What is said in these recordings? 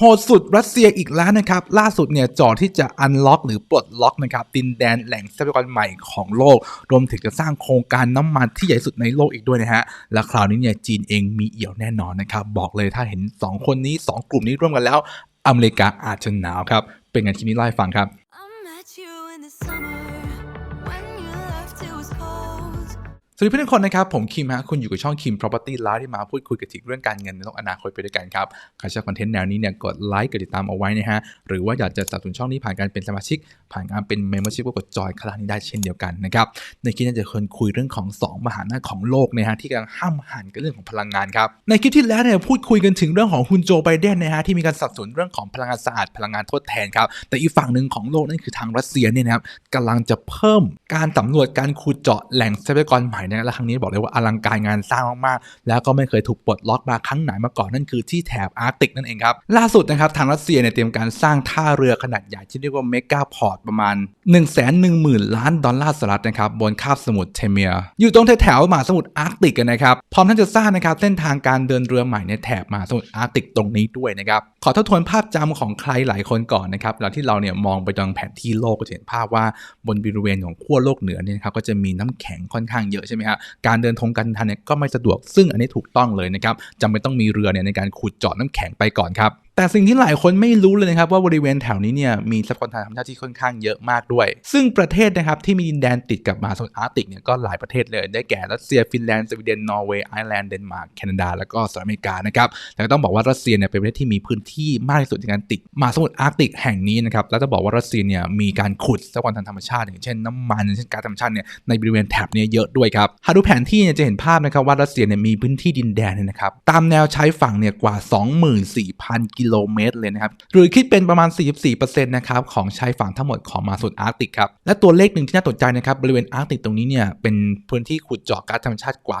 โหดสุดรัสเซียอีกแล้วนะครับ ล่าสุดเนี่ยจอที่จะอันล็อกหรือปลดล็อกนะครับดินแดนแหล่งทรัพยากรใหม่ของโลก รวมถึงจะสร้างโครงการน้ำมันที่ใหญ่สุดในโลกอีกด้วยนะฮะ และคราวนี้เนี่ยจีนเองมีเอี่ยวแน่นอนนะครับ บอกเลยถ้าเห็น 2 คนนี้ 2 กลุ่มนี้ร่วมกันแล้ว อเมริกาอาจจะหนาวครับ เป็นไงที่นี้ไล่าให้ฟังครับ สวัสดีเพื่อนทุกคนนะครับ ผมคิมฮะคุณอยู่กับช่องคิม Property Live ที่มาพูดคุยกับถึงเรื่องการเงินในโลกอนาคตไปด้วยกันครับใครชอบคอนเทนต์แนวนี้เนี่ยกดไลค์กดติดตามเอาไว้นะฮะหรือว่าอยากจะสนับสนุนช่องนี้ผ่านการเป็นสมาชิก ผ่านการเป็น Membership ก็กดจอยคลานี้ได้เช่นเดียวกันนะครับในคลิปนี้จะคยคุยเรื่องของ 2 มหาอำนาจของโลกนะฮะที่กำลังห้ามหันกันเรื่องของพลังงานครับในคลิปที่แล้วเนี่ยพูดคุยกันถึงเรื่องของคุณโจไบเดนนะฮะที่มีการสนับสนุนเรื่องของพลังงานสะอาดพลังงานทดแทนครับแต่อีกฝั่งหนึ่งของโลกนั่นคือทางรัสเซียเนี่ยนะครับกำลังจะเพิ่มการสำรวจการขุดเจาะแหล่งทรัพยากรใหม่นะและครั้งนี้บอกเลยว่าอลังการงานสร้างมากๆ แล้วก็ไม่เคยถูกปลดล็อกมาครั้งไหนมาก่อนนั่นคือที่แถบอาร์กติกนั่นเองครับ ล่าสุดนะครับทางรัสเซียเนี่ยเตรียมการสร้างท่าเรือขนาดใหญ่ที่เรียกว่าเมกาพอร์ตประมาณ 1 1 0 0 0 0 ล้านดอลลาร์สหรัฐนะครับบนคาบสมุทรเทเมีย อยู่ตรงแถวมหาสมุทรอาร์กติกกันนะครับพร้อมทั้งจะสร้างนะครับเส้นทางการเดินเรือใหม่ในแถบมหาสมุทรอาร์กติกตรงนี้ด้วยนะครับขอทบทวนภาพจำของใครหลายคนก่อนนะครับเวลาที่เราเนี่ยมองไปทางแผนที่โลกก็จะเห็นภาพว่าบนบริเวณของขั้วโลกเหนือเนี่ยครับก็จะมีน้ำแข็งค่อนข้างเยอะใช่ไหมไหมฮะการเดินทงการทันเนี่ยก็ไม่สะดวกซึ่งอันนี้ถูกต้องเลยนะครับจำเป็นต้องมีเรือเนี่ยในการขุดเจาะน้ำแข็งไปก่อนครับ แต่สิ่งที่หลายคนไม่รู้เลยนะครับว่าบริเวณแถวนี้เนี่ยมีทรัพยากรทางธรรมชาติที่ค่อนข้างเยอะมากด้วย ซึ่งประเทศนะครับที่มีดินแดนติดกับมหาสมุทรอาร์กติกเนี่ยก็หลายประเทศเลยได้แก่รัสเซียฟินแลนด์สวีเดนนอร์เวย์ไอร์แลนด์เดนมาร์กแคนาดาแล้วก็สหรัฐอเมริกานะครับแต่ต้องบอกว่ารัสเซียเนี่ยเป็นประเทศที่มีพื้นที่มากที่สุดในการติดมหาสมุทรอาร์กติกแห่งนี้นะครับแล้วจะบอกว่ารัสเซียเนี่ยมีการขุดทรัพยากรทางธรรมชาติ อย่างเช่นน้ำมันเช่นก๊าซธรรมชาติเนี่ยในบริเวณแถบนี้เยอะด้วยครับหากดูแผนที่เนี่ยจะเห็นภาพนะครับว่ารัสเซียเนี่ยมีพื้นที่ดินแดนเนี่ยนะครับตามแนวชายฝั่งเนี่ยกว่า 24,000กิโลเมตรเลยนะครับ หรือคิดเป็นประมาณ 44%นะครับของชายฝั่งทั้งหมดของมหาสมุทรอาร์กติกครับ และตัวเลขหนึ่งที่น่าสนใจนะครับ บริเวณอาร์กติกตรงนี้เนี่ย เป็นพื้นที่ขุดเจาะก๊าซธรรมชาติกว่า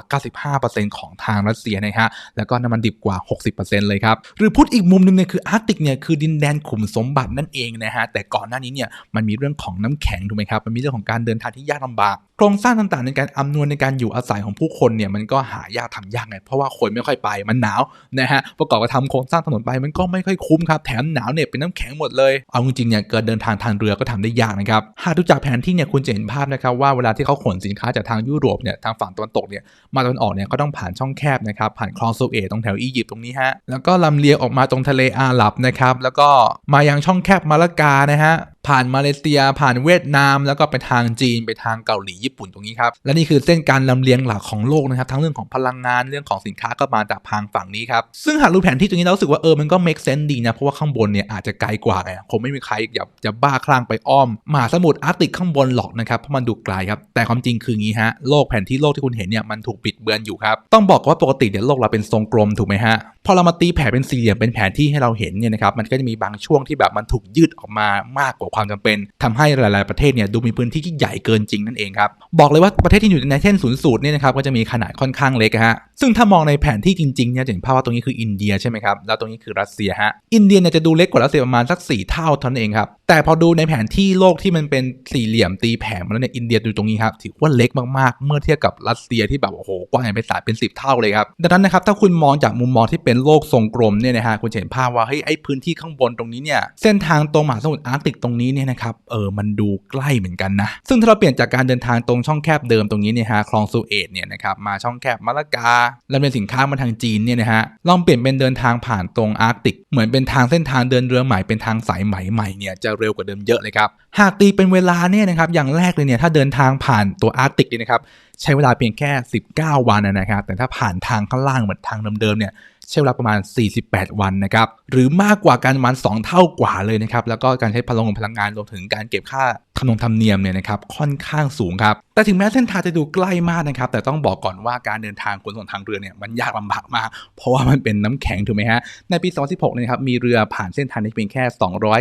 95%ของทางรัสเซียนะฮะ แล้วก็น้ำมันดิบกว่า 60%เลยครับ หรือพูดอีกมุมหนึงเนี่ยคืออาร์กติกเนี่ยคือดินแดนขุมสมบัตินั่นเองนะฮะ แต่ก่อนหน้านี้เนี่ยมันมีเรื่องของน้ำแข็งถูกไหมครับ มันมีเรื่องของการเดินทางที่ยากลำบาก โครงสร้างต่างๆ ในการอำนวยในการอยู่อาศัยของผู้คนเนี่ยมันก็หายากทำยากไง เพราะว่าคนไม่ค่อยไป มันหนาวนะฮะ ประกอบกับทำโครงสร้างถนนไปมันก็ไไม่ค่อยคุ้มครับแถมหนาวเนี่ยเป็นน้ำแข็งหมดเลยเอาจริงๆเนี่ยเกิดเดินทางทางเรือก็ทำได้ยากนะครับหากดูจากแผนที่เนี่ยคุณจะเห็นภาพนะครับว่าเวลาที่เขาขนสินค้าจากทางยุโรปเนี่ยทางฝั่งตะวันตกเนี่ยมาตะวันออกเนี่ยก็ต้องผ่านช่องแคบนะครับผ่านคลองโซเอตตรงแถวอียิปต์ตรงนี้ฮะแล้วก็ลำเลียงออกมาตรงทะเลอาหรับนะครับแล้วก็มายังช่องแคบมาละกานะฮะ ผ่านมาเลเซีย ผ่านเวียดนาม แล้วก็ไปทางจีนไปทางเกาหลีญี่ปุ่นตรงนี้ครับและนี่คือเส้นการลำเลียงหลักของโลกนะครับทั้งเรื่องของพลังงานเรื่องของสินค้าก็มาจากทางฝั่งนี้ครับซึ่งหากดูแผนที่ตรงนี้เราสึกว่าเออมันก็ make sense ดีนะเพราะว่าข้างบนเนี่ยอาจจะไกลกว่าไงคงไม่มีใครอยากจะบ้าคลั่งไปอ้อมมหาสมุทรอาร์กติกข้างบนหรอกนะครับเพราะมันดูไกลครับแต่ความจริงคืองี้ฮะโลกแผนที่โลกที่คุณเห็นเนี่ยมันถูกปิดเบือนอยู่ครับต้องบอกว่าปกติเนี่ยโลกเราเป็นทรงกลมถูกไหมฮะ พอเรามาตีแผ่เป็นสี่เหลี่ยมเป็นแผนที่ให้เราเห็นเนี่ยนะครับมันก็จะมีบางช่วงที่แบบมันถูกยืดออกมามากกว่าความจำเป็นทำให้หลาย ๆ ประเทศเนี่ยดูมีพื้นที่ที่ใหญ่เกินจริงนั่นเองครับบอกเลยว่าประเทศที่อยู่ในเส้นศูนย์สูตรเนี่ยนะครับก็จะมีขนาดค่อนข้างเล็กฮะซึ่งถ้ามองในแผนที่จริง ๆ เนี่ยจะเห็นภาพว่าตรงนี้คืออินเดียใช่ไหมครับแล้วตรงนี้คือรัสเซียฮะอินเดียเนี่ยจะดูเล็กกว่ารัสเซียประมาณสักสี่เท่าเท่านั้นเองครับแต่พอดูในแผนที่โลกที่มันเป็นสี่เหลี่ยมตีแผ่มาแล้วเนี่ยอินเดียดูตรงนี้ครับถือว่าเล็กมากๆ เมื่อเทียบกับรัสเซียที่แบบโอ้โหกว้างใหญ่ไพศาลเป็น 10 เท่าเลยครับดังนั้นนะครับถ้าคุณมองจากมุมมองที่เป็นโลกทรงกลมเนี่ยนะฮะคุณจะเห็นภาพว่าเฮ้ยไอ้พื้นที่ข้างบนตรงนี้เนี่ยเส้นทางตรงมหาสมุทรอาร์กติกตรงนี้เนี่ยนะครับเออมันดูใกล้เหมือนกันนะ ซึ่งถ้าเราเปลี่ยนจากการเดินทางตรงช่องแคบเดิมตรงนี้เนี่ยฮะคลองซูเอตเนี่ยนะครับมาช่องแคบมาละกาแล้วเป็นสินค้ามาทางจีนเนี่ยนะฮะลองเปลี่ยนเป็นเดินทางผ่านตรงอาร์กติก เหมือนเป็นทางเส้นทางเดินเรือใหม่เป็นทางสายไหมใหม่เนี่ยจะเร็วกว่าเดิมเยอะเลยครับหากตีเป็นเวลาเนี่ยนะครับอย่างแรกเลยเนี่ยถ้าเดินทางผ่านตัวอาร์กติกเนี่ยนะครับ ใช้เวลาเพียงแค่ 19 วันนะครับ แต่ถ้าผ่านทางข้างล่างเหมือนทางเดิมๆเนี่ยใช้เวลาประมาณ 48 วันนะครับ หรือมากกว่าการประมาณ 2 เท่ากว่าเลยนะครับ แล้วก็การใช้พลังงานพลังงานรวมถึงการเก็บค่า ขนมธรรมเนียมเนี่ยนะครับค่อนข้างสูงครับ แต่ถึงแม้เส้นทางจะดูใกล้มากนะครับ แต่ต้องบอกก่อนว่าการเดินทางขนส่งทางเรือเนี่ยมันยากลำบากมาก เพราะว่ามันเป็นน้ำแข็งถูกไหมฮะ ในปี 2016เนี่ยนะครับมีเรือผ่านเส้นทางนี้เพียงแค่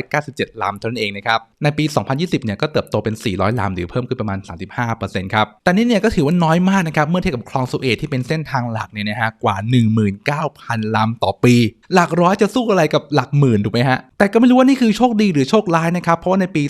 297 ลำเท่านั้นเองนะครับ ในปี 2020เนี่ยก็เติบโตเป็น 400 ลำหรือเพิ่มขึ้นประมาณ 35%ครับ แต่นี่เนี่ยก็ถือว่าน้อยมากนะครับเมื่อเทียบกับคลองสุเอตที่เป็นเส้นทางหลักเนี่ยนะฮะกว่า 19,000 ลำต่อปี หลักร้อยจะสู้อะไรกับหลักหมื่นถูกไหมฮะแต่ก็ไม่รู้ว่านี่คือโชคดีหรือโชคร้ายนะครับเพราะว่าในปี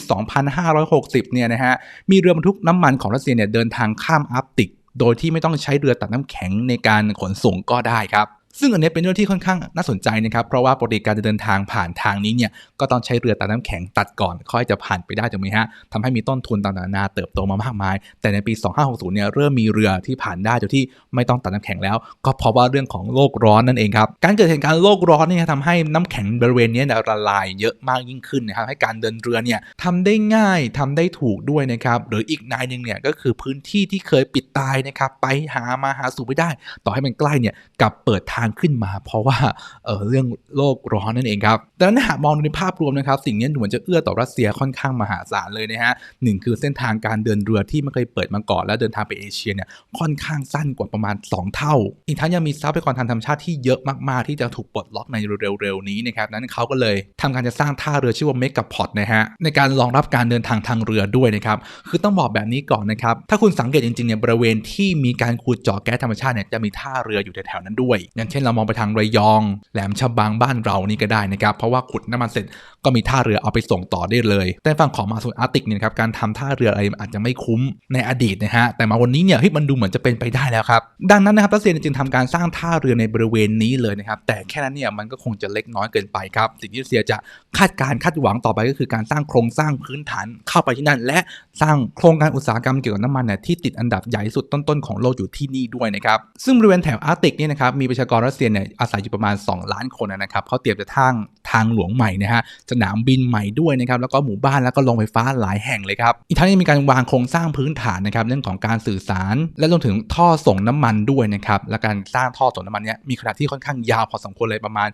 2560 เนี่ยนะฮะ มีเรือบรรทุกน้ำมันของรัสเซียเนี่ยเดินทางข้ามอาร์กติก โดยที่ไม่ต้องใช้เรือตัดน้ำแข็งในการขนส่งก็ได้ครับ ซึ่งอันนี้เป็นเรื่องที่ค่อนข้างน่าสนใจนะครับ เพราะว่าปกติการเดินทางผ่านทางนี้เนี่ยก็ต้องใช้เรือตัดน้ำแข็งตัดก่อน ค่อยจะผ่านไปได้ถูกไหมฮะทำให้มีต้นทุนต่างๆนานาเติบโตมามากมาย แต่ในปี 2560เนี่ยเริ่มมีเรือที่ผ่านได้โดยที่ไม่ต้องตัดน้ำแข็งแล้ว ก็เพราะว่าเรื่องของโลกร้อนนั่นเองครับการเกิดเหตุการณ์โลกร้อนเนี่ยทำให้น้ำแข็งบริเวณนี้ละลายเยอะมากยิ่งขึ้นนะครับให้การเดินเรือเนี่ยทำได้ง่ายทำได้ถูกด้วยนะครับหรืออีกนายหนึ่งเนี่ยก็คือพื้นที่ที่เคยปิดตายนะครับไปหามาหาสู่ไม่ได้ ต่อให้มันใกล้เนี่ยกับเปิดทางขึ้นมา เพราะว่าเออเรื่องโลกร้อนนั่นเองครับดังนั้นหากมองในภาพรวมนะครับ สิ่งนี้ดูเหมือนจะเอื้อต่อรัสเซียค่อนข้างมหาศาลเลยนะฮะหนึ่งคือเส้นทางการเดินเรือที่ไม่เคยเปิดมาก่อน และเดินทางไปเอเชียเนี่ยค่อนข้างสั้นกว่าประมาณ 2 เท่า อีกทั้งยังมีทรัพยากรทางธรรมชาติที่เยอะมากๆ ที่จะถูกปลดล็อกในเร็วๆนี้นะครับนั้นเขาก็เลยทำการจะสร้างท่าเรือชื่อว่าเมกะพอตนะฮะในการรองรับการเดินทางทางเรือด้วยนะครับคือต้องบอกแบบนี้ก่อนนะครับถ้าคุณสังเกตจริงๆเนี่ยบริเวณที่มีการขุดเจาะแก๊สธรรมชาติเนี่ยจะมีท่าเรืออยู่แถวๆนั้นด้วยอย่างเช่นเรามองไปทางระยอง แหลมฉบังบ้านเรานี่ก็ได้นะครับ เพราะว่าขุดน้ำมันเสร็จก็มีท่าเรือเอาไปส่งต่อได้เลย แต่ฝั่งของมาสมุทรอาร์ติกเนี่ยครับการทำท่าเรืออะไรอาจจะไม่คุ้มในอดีตนะฮะแต่มาวันนี้เนี่ยเฮ้ยมันดูเหมือนจะเป็นไปได้แล้วครับดังนั้นนะครับรัสเซียจึงทำการสร้างท่าเรือในบริเวณนี้เลยนะครับแต่แค่นั้นเนี่ยมันก็คงจะเล็กน้อยเกินไปครับสิ่งที่รัสเซียจะคาดการคาดหวังต่อไปก็คือการสร้างโครงสร้างพื้นฐานเข้าไปที่นั่น และสร้างโครงการอุตสาหกรรมเกี่ยวกับน้ำมันเนี่ยที่ติดอันดับใหญ่สุดต้นๆของโลกอยู่ที่นี่ด้วยนะครับซึ่งบริเวณแถบอาร์ติกเนี่ยนะครับมีประชากรรัสเซียเนี่ยอาศัยอยู่ประมาณ 2 ล้านคนนะครับเขาเตรียมจะทางทางหลวงใหม่นะฮะสนามบินใหม่ด้วยนะครับแล้วก็หมู่บ้านแล้วก็โรงไฟฟ้าหลายแห่งเลยครับอีกทั้งยังมีการวางโครงสร้างพื้นฐานนะครับเรื่องของการสื่อสาร และรวมถึงท่อส่งน้ำมันด้วยนะครับและการสร้างท่อส่งน้ำมันเนี่ยมีขนาดที่ค่อนข้างยาวพอสมควรเลยประมาณ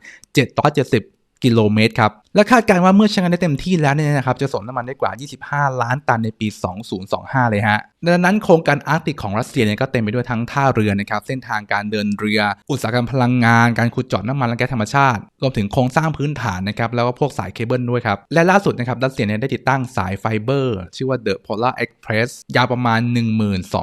770 กิโลเมตรครับ และคาดการณ์ว่าเมื่อใช้งานได้เต็มที่แล้วเนี่ยนะครับจะส่งน้ำมันได้กว่า 25 ล้านตันในปี 2025 เลยฮะ ดังนั้นโครงการอาร์กติกของรัสเซียเนี่ยก็เต็มไปด้วยทั้งท่าเรือนะครับเส้นทางการเดินเรือ อุตสาหกรรมพลังงาน การขุดเจาะน้ำมันและแก๊สธรรมชาติ รวมถึงโครงสร้างพื้นฐานนะครับแล้วก็พวกสายเคเบิลด้วยครับ และล่าสุดนะครับรัสเซียเนี่ยได้ติดตั้งสายไฟเบอร์ ชื่อว่า The Polar Express ยาวประมาณ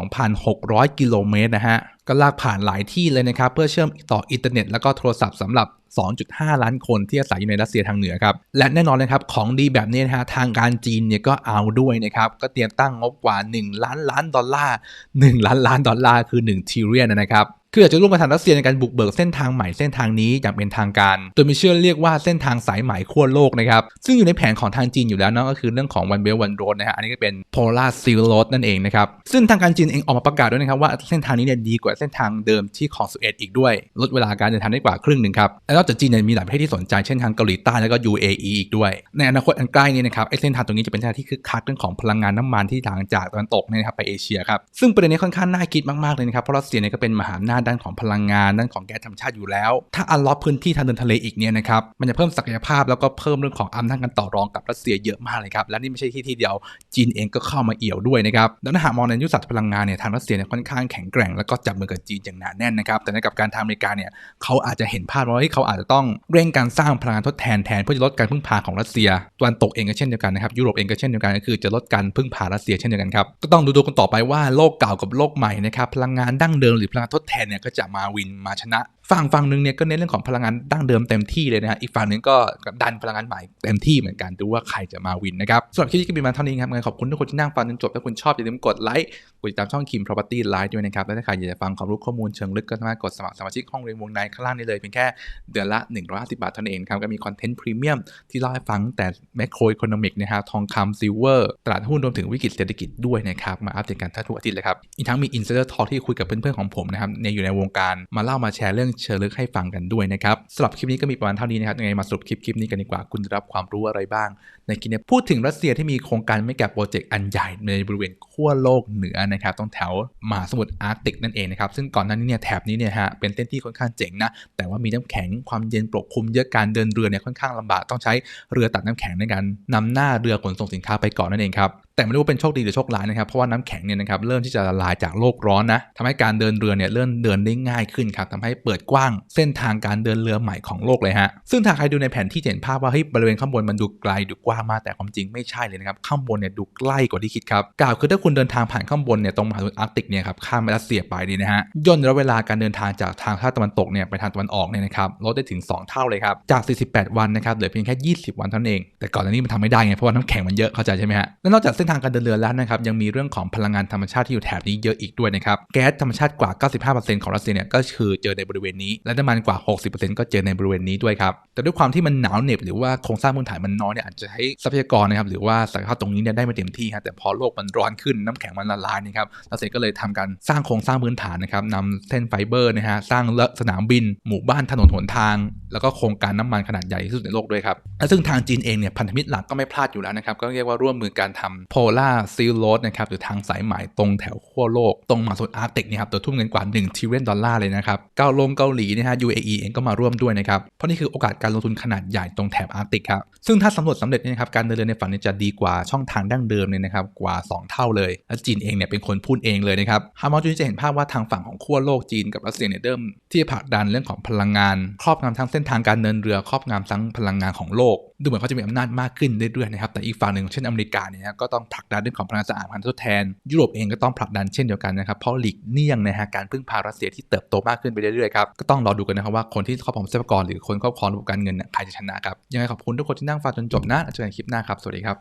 12,600 กิโลเมตรนะฮะ ก็ลากผ่านหลายที่เลยนะครับ เพื่อเชื่อมต่ออินเทอร์เน็ตแล้วก็โทรศัพท์สำหรับ 2.5 ล้านคนที่อาศัยอยู่ในรัสเซียทางเหนือครับ และแน่นอนเลยครับ ของดีแบบนี้นะฮะทางการจีนเนี่ยก็เอาด้วยนะครับ ก็เตรียมตั้งงบกว่า 1 ล้านล้านดอลลาร์ 1 ล้านล้านดอลลาร์คือ 1 ทีเรียนนะครับ คืออยากจะร่วมกับทางรัสเซียในการบุกเบิกเส้นทางใหม่เส้นทางนี้อย่างเป็นทางการ โดยมีเชื่อเรียกว่าเส้นทางสายใหม่ขั้วโลกนะครับ ซึ่งอยู่ในแผนของทางจีนอยู่แล้วนะก็คือเรื่องของ One Belt One Road นะฮะอันนี้ก็เป็น Polar Silk Road นั่นเองนะครับ ซึ่งทางการจีนเองออกมาประกาศด้วยนะครับว่าเส้นทางนี้เนี่ยดีกว่าเส้นทางเดิมที่ของสุเอตอีกด้วย ลดเวลาการเดินทางได้กว่าครึ่งหนึ่งครับและนอกจากจีนเนี่ยมีหลายประเทศที่สนใจเช่นทางเกาหลีใต้แล้วก็ UAE อีกด้วย ในอนาคตอันใกล้นี้นะครับไอ้เส้นทางตรงนี้จะเป็นเส้นทางที่คึกคักเรื่องของพลังงานน้ำมันที่ทางจากตะวันตกนะครับไปเอเชียครับซึ่งประเด็นนี้ค่อนข้างน่าคิดมากๆเลยนะครับเพราะรัสเซียเนี่ยก็เป็นมหาอำนาจด้านของพลังงานด้านของแก๊สธรรมชาติอยู่แล้ว ถ้าอันล็อกพื้นที่ทางเดินทะเลอีกเนี่ยนะครับมันจะเพิ่มศักยภาพแล้วก็เพิ่มเรื่องของอำนาจการต่อรองกับรัสเซียเยอะมากเลยครับและนี่ไม่ใช่ที่ที่เดียวจีนเองก็เข้ามาเอี่ยวด้วยนะครับดังนั้นหากมองในยุทธศาสตร์พลังงานเนี่ยทางรัสเซียเนี่ยค่อนข้างแข็งแกร่งแล้วก็จับมือกับจีนอย่างหนาแน่นนะครับแต่ในกับการทางอเมริกาเนี่ยเขาอาจจะเห็นภาพว่าเฮ้ยเขาอาจจะต้องเร่งการสร้างพลังงานทดแทนแทนเพื่อจะลดการพึ่งพาของรัสเซียตะวันตกเองก็เช่นเดียวกันนะครับยุโรปเองก็เช่นเดียวกันก็คือจะลดการพึ่งพารัสเซียเช่นเดียวกันครับก็ต้องดูดูกันต่อไปว่าโลกเก่ากับโลกใหม่นะครับพลังงานดั้งเดิมหรือพลังงานทดแทนเนี่ยก็จะมาวินมาชนะ ฝั่งฝั่งหนึ่งเนี่ยก็เน้นเรื่องของพลังงานดั้งเดิมเต็มที่เลยนะฮะอีกฝั่งหนึ่งก็ดันพลังงานใหม่เต็มที่เหมือนกันดูว่าใครจะมาวินนะครับสำหรับคลิปนี้ก็มีมาเท่านี้ครับงั้นขอบคุณทุกคนที่นั่งฟังจนจบถ้าคุณชอบอย่าลืมกดไลค์กดติดตามช่องคิม property live ด้วยนะครับและถ้าใครอยากจะฟังความรู้ข้อมูลเชิงลึกก็สามารถกดสมัครสมาชิกห้องเรียนวงในข้างล่างนี้เลยเพียงแค่เดือนละ150บาทเท่านั้นเองครับก็มีคอนเทนต์พรีเมียมที่เล่าให้ฟังแต่แมคโครอีโคโนมิกนะฮะทองคำซิลเวอร์ตลาดหุ้นรวมถึงวิกฤตเศรษฐกิจด้วยนะครับมาอัปเดตกันทุกอาทิตย์เลยครับอีกทั้งมี insider talk ที่คุยกับเพื่อนๆของผมนะครับในอยู่ในวงการมาเล่ามาแชร์เรื่องเชิงลึกให้ฟังกันด้วยนะครับสำหรับคลิปนี้ก็มีประมาณเท่านี้นะครับยังไงมาสรุปคลิปคลิปนี้กันดีกว่าคุณจะรับความรู้อะไรบ้าง ในคลิปนี้พูดถึงรัสเซียที่มีโครงการไม่แก่โปรเจกต์อันใหญ่ในบริเวณขั้วโลกเหนือนะครับตรงแถวมหาสมุทรอาร์กติกนั่นเองนะครับซึ่งก่อนหน้านี้เนี่ยแถบนี้เนี่ยฮะเป็นเส้นที่ค่อนข้างเจ๋งนะแต่ว่ามีน้ำแข็งความเย็นปกคลุมเยอะการเดินเรือเนี่ยค่อนข้างลำบากต้องใช้เรือตัดน้ำแข็งในการนำหน้าเรือขนส่งสินค้าไปก่อนนั่นเองครับแต่ไม่รู้ว่าเป็นโชคดีหรือโชคร้ายนะครับ เพราะว่าน้ำแข็งเนี่ยนะครับเริ่มที่จะละลายจากโลกร้อนนะทำให้การเดินเรือเนี่ยเริ่มเดินได้ง่ายขึ้นครับทำให้เปิดกว้างเส้นทางการเดินเรือใหม่ของโลกเลยฮะ ซึ่งถ้าใครดูในแผนที่เห็นภาพว่าเฮ้ยบริเวณข้างบนมันดูไกลดูกว้างมากแต่ความจริงไม่ใช่เลยนะครับข้างบนเนี่ยดูใกล้กว่าที่คิดครับกล่าวคือถ้าคุณเดินทางผ่านข้างบนเนี่ยตรงมหาสมุทรอาร์กติกเนี่ยครับข้ามไปรัสเซียไปนี่นะฮะย่นระยะเวลาการเดินทางจากทางภาคตะวันตกเนี่ยไปทางตะวันออกเนี่ยนะครับลดได้ถึง 2 เท่าเลยครับจาก 48 วันนะครับเหลือเพียงแค่ 20 วันเท่านั้นเองแต่ก่อนหน้านี้มันทำไม่ได้ไงเพราะว่าน้ำแข็งมันเยอะเข้าใจใช่ไหมฮะและนอกจากส้นทางการเดินเรือแล้วนะครับยังมีเรื่องของพลังงานธรรมชาติที่อยู่แถบนี้เยอะอีกด้วยนะครับแก๊สธรรมชาติกว่า 95%ของรัสเซียเนี่ยก็คือเจอในบริเวณนี้ และน้ำมันกว่า 60%ก็เจอในบริเวณนี้ด้วยครับแต่ด้วยความที่มันหนาวเหน็บหรือว่าโครงสร้างพื้นฐานมันน้อยเนี่ยอาจจะให้ทรัพยากรนะครับหรือว่าศักยภาพตรงนี้เนี่ยได้ไม่เต็มที่ฮะแต่พอโลกมันร้อนขึ้นน้ำแข็งมันละลายนะครับรัสเซียก็เลยทำการสร้างโครงสร้างพื้นฐานนะครับนำเส้นไฟเบอร์นะฮะสร้างสนามบิน หมู่บ้านถนนหนทาง แล้วก็โครงการน้ำมันขนาดใหญ่ที่สุดในโลกด้วยครับ และซึ่งทางจีนเองเนี่ยพันธมิตรหลักก็ไม่พลาดอยู่แล้วนะครับ ก็เรียกว่าร่วมมือการทำ Polar Seal Road นะครับหรือทางสายไหมตรงแถวขั้วโลก ตรงมหาสมุทรอาร์กติกเนี่ยครับโดยทุ่มเงินกว่า1 trillion ดอลลาร์เลยนะครับเกาลงเกาหลีนะฮะ UAE เองก็มาร่วมด้วยนะครับ เพราะนี่คือโอกาสการลงทุนขนาดใหญ่ตรงแถบอาร์กติกครับซึ่งถ้าสำรวจสำเร็จเนี่ยนะครับการเดินเรือในฝั่งนี้จะดีกว่าช่องทางดั้งเดิมเลยนะครับกว่า 2 เท่าเลยและจีนเองเนี่ยเป็นคนพูดเองเลยนะครับฮามอลจูนจะเห็นภาพว่าทางฝั่งของขั้วโลกจีนกับรัสเซียเนี่ยเริ่มที่จะผลักดันเรื่องของพลังงาน ครอบงำทั้งเส้นทางการเดินเรือครอบงำทั้งพลังงานของโลก ดูเหมือนเขาจะมีอำนาจมากขึ้นเรื่อยๆนะครับแต่อีกฝั่งหนึ่งเช่นอเมริกาเนี่ยก็ต้องผลักดันเรื่องของพลังงานสะอาดพลังงานทดแทน ยุโรปเองก็ต้องผลักดันเช่นเดียวกันนะครับเพราะหลีกเลี่ยงนะฮะการพึ่งพารัสเซียที่เติบโตมากขึ้นไปเรื่อยๆครับก็ต้องรอดูกันนะครับว่าคนที่ครอบครองทรัพยากรหรือคนครอบครองระบบการเงินเนี่ยใครจะชนะครับยังไงขอบคุณทุกคนที่นั่งฟังจนจบนะเจอกันคลิปหน้าครับสวัสดีครับ